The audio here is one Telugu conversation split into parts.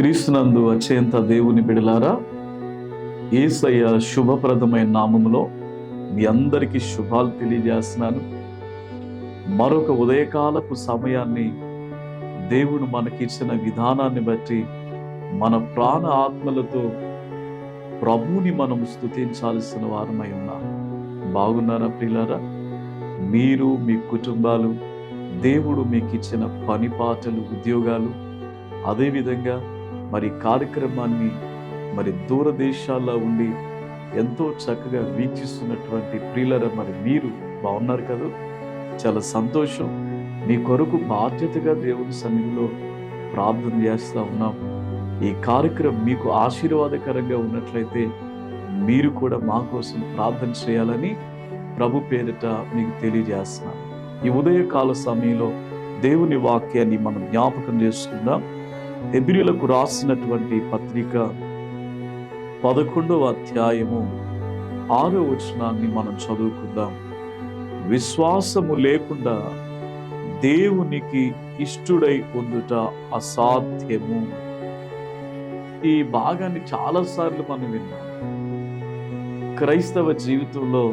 క్రీస్తునందు అత్యంత దేవుని బిడలారా ఏసయ్య శుభప్రదమైన నామములో మీ అందరికీ శుభాలు తెలియజేస్తున్నాను. మరొక ఉదయకాలపు సమయాన్ని దేవుడు మనకిచ్చిన విధానాన్ని బట్టి మన ప్రాణ ఆత్మలతో ప్రభువుని మనం స్తుతించాల్సిన వారమై ఉన్నాం. బాగున్నారా ప్రియులారా? మీరు మీ కుటుంబాలు దేవుడు మీకు ఇచ్చిన పని పాటలు ఉద్యోగాలు అదేవిధంగా మరి కార్యక్రమాన్ని మరి దూరదేశాల్లో ఉండి ఎంతో చక్కగా వీక్షిస్తున్నటువంటి ప్రియులర మరి మీరు బాగున్నారు కదా. చాలా సంతోషం. మీ కొరకు బాధ్యతగా దేవుని సన్నిధిలో ప్రార్థన చేస్తూ ఉన్నాం. ఈ కార్యక్రమం మీకు ఆశీర్వాదకరంగా ఉన్నట్లయితే మీరు కూడా మా కోసం ప్రార్థన చేయాలని ప్రభు పేరిట మీకు తెలియజేస్తున్నాను ఈ ఉదయకాల సమయంలో దేవుని వాక్యాన్ని మనం జ్ఞాపకం చేసుకుందాం. ఎబ్రిలకు రాసినటువంటి పత్రిక పదకొండవ అధ్యాయము ఆరో వచనాన్ని మనం చదువుకుందాం. విశ్వాసము లేకుండా దేవునికి ఇష్టుడై పొందుట అసాధ్యము. ఈ భాగాన్ని చాలాసార్లు మనం విన్నాం. క్రైస్తవ జీవితంలో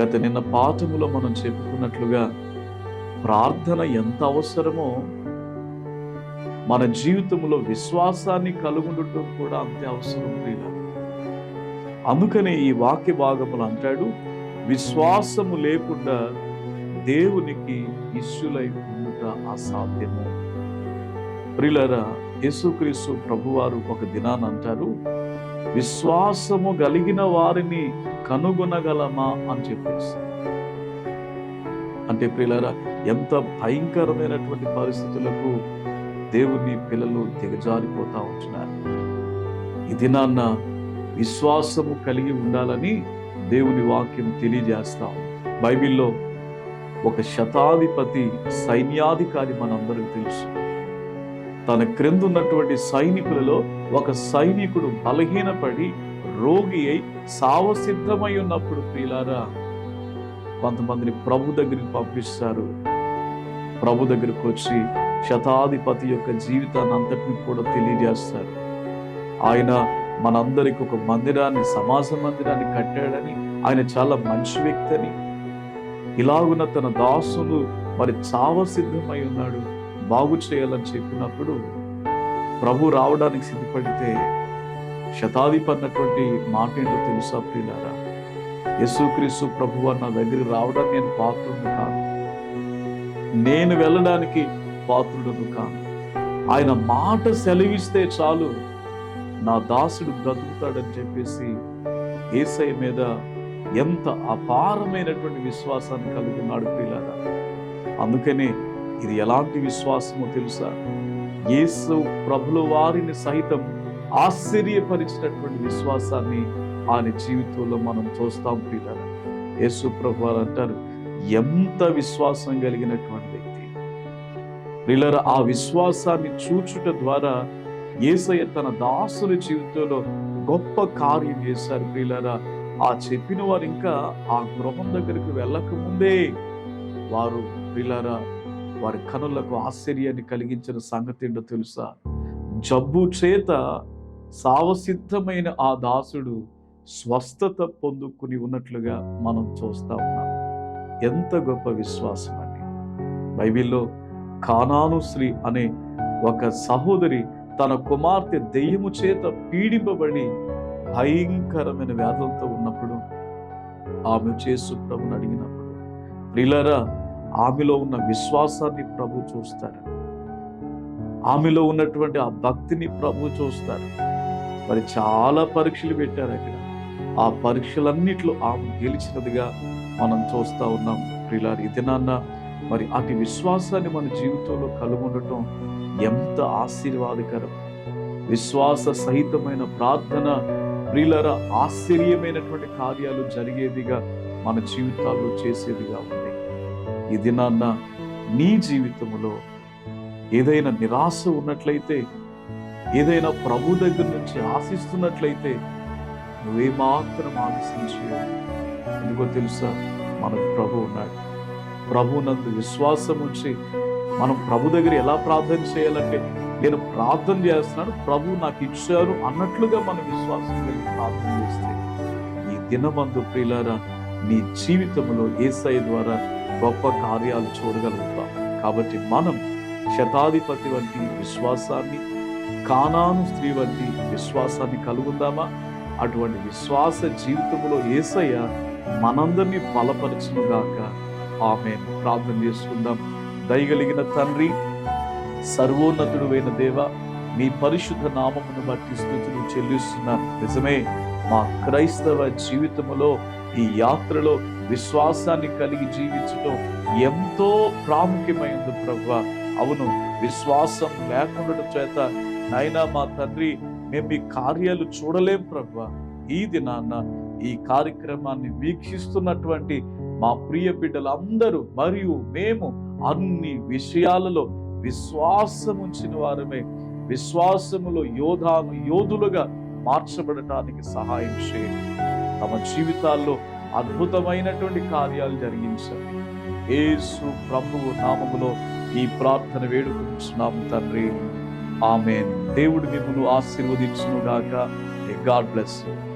గత నిన్న పాఠములో మనం చెప్పుకున్నట్లుగా ప్రార్థన ఎంత అవసరమో మన జీవితంలో విశ్వాసాన్ని కలుగుండటం కూడా అంతే అవసరం ప్రియుల అందుకనే ఈ వాక్య భాగములు అంటాడు విశ్వాసము లేకుండా దేవునికి ఇష్యులై ఉండుట అసాధ్యము. ప్రియులరా యేసుక్రీస్తు ప్రభువారు ఒక దినాన్ని అంటారు విశ్వాసము కలిగిన వారిని కనుగొనగలమా? అని చెప్పేసి. అంటే ప్రియులరా ఎంత భయంకరమైనటువంటి పరిస్థితులకు దేవుని పిల్లలు దిగజారిపోతా ఉంటున్నారు. ఈ దినాన్న విశ్వాసము కలిగి ఉండాలని దేవుని వాక్యం తెలియజేస్తాం బైబిల్లో ఒక శతాధిపతి సైన్యాధికారి మనందరికి తెలుసు. తన క్రిందున్నటువంటి సైనికులలో ఒక సైనికుడు బలహీనపడి రోగి అయి సావసిద్ధమై ఉన్నప్పుడు ప్రియులారా కొంతమందిని ప్రభు దగ్గరికి పంపిస్తారు. ప్రభు దగ్గరికి వచ్చి శతాధిపతి యొక్క జీవితాన్ని అంతటిని కూడా తెలియజేస్తారు. ఆయన మనందరికి ఒక మందిరాన్ని సమాజ మందిరాన్ని కట్టాడని ఆయన చాలా మంచి వ్యక్తి అని ఇలాగున తన దాసులు మరి చావ సిద్ధమై ఉన్నాడు బాగు చేయాలని చెప్పినప్పుడు ప్రభు రావడానికి సిద్ధపడితే శతాధిపతి అన్నటువంటి మాట ఏంటో తెలుసా ప్రియులారా? యేసుక్రీస్తు ప్రభు నా దగ్గరికి రావడానికి నేను పాత్ర నేను వెళ్ళడానికి పాత్రుడను కాను. ఆయన మాట సెలవిస్తే చాలు. నా దాసుడు బ్రతుకుతాడని చెప్పేసి ఏసై మీద ఎంత అపారమైనటువంటి విశ్వాసాన్ని కలుగుతున్నాడు పిల్లల అందుకనే ఇది ఎలాంటి విశ్వాసమో తెలుసా? యేసు ప్రభుల వారిని సైతం ఆశ్చర్యపరిచినటువంటి విశ్వాసాన్ని ఆయన జీవితంలో మనం చూస్తాం పిల్లల యేసు ప్రభు అంటారు ఎంత విశ్వాసం కలిగినటువంటి వ్యక్తి ఆ విశ్వాసాన్ని చూచుట ద్వారా ఏసయ్య తన దాసుల జీవితంలో గొప్ప కార్యం చేశారు ప్రియులారా. ఆ చెప్పిన వారు ఇంకా ఆ గృహం దగ్గరికి వెళ్ళకముందే వారు ప్రియులారా వారి కనులకు ఆశ్చర్యాన్ని కలిగించిన సంగతి ఏంటో తెలుసా? జబ్బు చేత సావసిద్ధమైన ఆ దాసుడు స్వస్థత పొందుకుని ఉన్నట్లుగా మనం చూస్తా ఉన్నాం. ఎంత గొప్ప విశ్వాసం అండి. బైబిల్లో కానాను అనే ఒక సహోదరి తన కుమార్తె దెయ్యము చేత పీడింపబడి భయంకరమైన వ్యాధులతో ఉన్నప్పుడు ఆమె చేసు ప్రభుని అడిగినప్పుడు ప్రిలరా ఆమెలో ఉన్న విశ్వాసాన్ని ప్రభు చూస్తారు ఆమెలో ఉన్నటువంటి ఆ భక్తిని ప్రభు చూస్తారు మరి చాలా పరీక్షలు పెట్టారు అక్కడ. ఆ పరీక్షలన్నిట్లో ఆమె గెలిచినదిగా మనం చూస్తా ఉన్నాం. ప్రిలార్ ఇది నాన్న మరి అతి విశ్వాసాన్ని మన జీవితంలో కలుగుండటం ఎంత ఆశీర్వాదకరం. విశ్వాస సహితమైన ప్రార్థన ప్రియులర ఆశ్చర్యమైనటువంటి కార్యాలు జరిగేదిగా మన జీవితాల్లో చేసేదిగా ఉంది. ఈ దినాన్న నీ జీవితంలో ఏదైనా నిరాశ ఉన్నట్లయితే ఏదైనా ప్రభు దగ్గర నుంచి ఆశిస్తున్నట్లయితే నువ్వేమాత్రం ఆలస్యం ఎందుకో తెలుసా? మనకు ప్రభు ఉన్నాడు. ప్రభునందు విశ్వాసం ఉంచి మనం ప్రభు దగ్గర ఎలా ప్రార్థన చేయాలంటే నేను ప్రార్థన చేస్తున్నాను ప్రభు నాకు ఇచ్చారు అన్నట్లుగా మనం విశ్వాసం కలిగి ప్రార్థన చేస్తే ఈ దినమందు ప్రియులారా నీ జీవితంలో ఏసఐ ద్వారా గొప్ప కార్యాలు చూడగలుగుతాం. కాబట్టి మనం శతాధిపతి వంటి విశ్వాసాన్ని కానాను స్త్రీ వంటి విశ్వాసాన్ని కలుగుందామా? అటువంటి విశ్వాస జీవితంలో ఏసయ్య మనందరినీ బలపరచునుగాక. ఆమె ప్రార్థన చేసుకుందాం. దయగలిగిన తండ్రి సర్వోన్నతుడు అయిన దేవ మీ పరిశుద్ధ నామమును బట్టి స్థుతులు చెల్లిస్తున్నారు నిజమే మా క్రైస్తవ జీవితములో ఈ యాత్రలో విశ్వాసాన్ని కలిగి జీవించడం ఎంతో ప్రాముఖ్యమైంది ప్రభు అవును విశ్వాసం లేకుండా చేత నైనా మా తండ్రి మేము మీ కార్యాలు చూడలేం ప్రభు ఈ దినాన్న ఈ కార్యక్రమాన్ని వీక్షిస్తున్నటువంటి మా ప్రియ బిడ్డలందరూ మరియు మేము అన్ని విషయాలలో విశ్వాసం ఉంచిన వారమే. విశ్వాసములో యోధాను యోధులుగా మార్చబడటానికి సహాయం చేయండి. తమ జీవితాల్లో అద్భుతమైనటువంటి కార్యాలు జరిగించండి. ఏసు ప్రభువు నామములో ఈ ప్రార్థన వేడుకుంటున్నాము తండ్రి. ఆమె దేవుడు మిమ్మల్ని ఆశీర్వదించునుగాక. God bless you